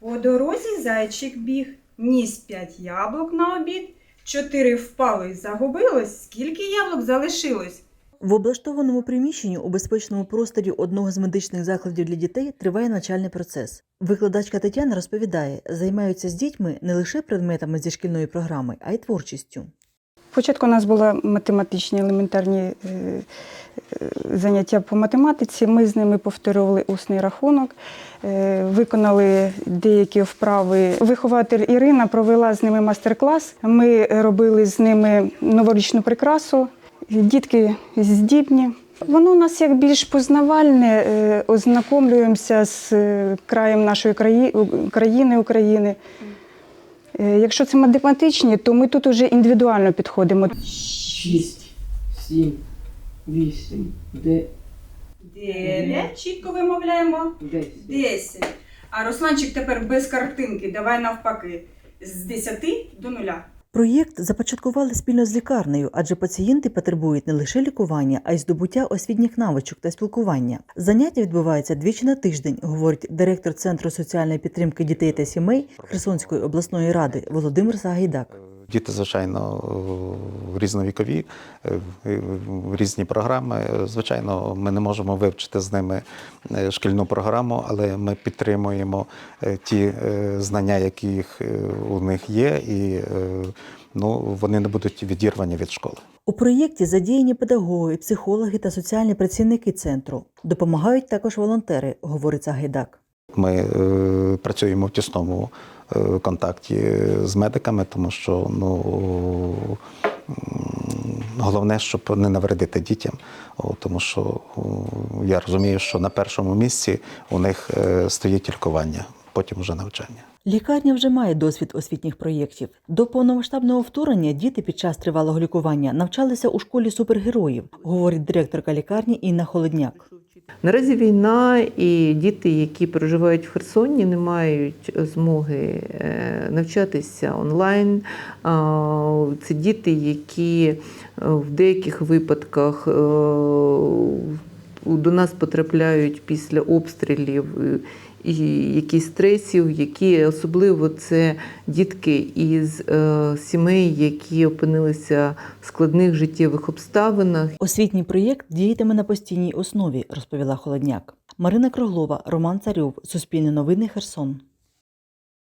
По дорозі зайчик біг, ніс п'ять яблук на обід, чотири впали й загубилось, скільки яблук залишилось? В облаштованому приміщенні у безпечному просторі одного з медичних закладів для дітей триває навчальний процес. Викладачка Тетяна розповідає, займаються з дітьми не лише предметами зі шкільної програми, а й творчістю. Спочатку у нас були математичні елементарні е, е, заняття по математиці. Ми з ними повторювали усний рахунок, е, виконали деякі вправи. Вихователь Ірина провела з ними майстер-клас. Ми робили з ними новорічну прикрасу. Дітки здібні. Воно у нас як більш познавальне, ознакомлюємося з краєм нашої країни України. Е, Якщо це математичні, то ми тут вже індивідуально підходимо. шість, сім, вісім, де, Дев'ять, чітко вимовляємо. десять. Десять. А Русланчик тепер без картинки, давай навпаки. З десяти до нуля. Проєкт започаткували спільно з лікарнею, адже пацієнти потребують не лише лікування, а й здобуття освітніх навичок та спілкування. Заняття відбуваються двічі на тиждень, говорить директор Центру соціальної підтримки дітей та сімей Херсонської обласної ради Володимир Сагайдак. Діти, звичайно, різновікові, е, різні програми. Звичайно, ми не можемо вивчити з ними е, шкільну програму, але ми підтримуємо е, ті знання, які у них є, і ну, вони не будуть відірвані від школи. У проєкті задіяні педагоги, психологи та соціальні працівники центру. Допомагають також волонтери, говорить Сагайдак. Ми працюємо в тісному е, контакті з медиками, тому що ну, головне, щоб не навредити дітям. Тому що я розумію, що на першому місці у них е, стоїть лікування, потім вже навчання. Лікарня вже має досвід освітніх проєктів. До повномасштабного вторгнення діти під час тривалого лікування навчалися у школі супергероїв, говорить директорка лікарні Інна Холодняк. Наразі війна і діти, які проживають в Херсоні, не мають змоги е, навчатися онлайн. Це діти, які е, в деяких випадках е, до нас потрапляють після обстрілів і якісь стресів, які особливо це дітки із е, сімей, які опинилися в складних життєвих обставинах. Освітній проєкт діятиме на постійній основі, розповіла Холодняк. Марина Круглова, Роман Царьов, Суспільне новини, Херсон.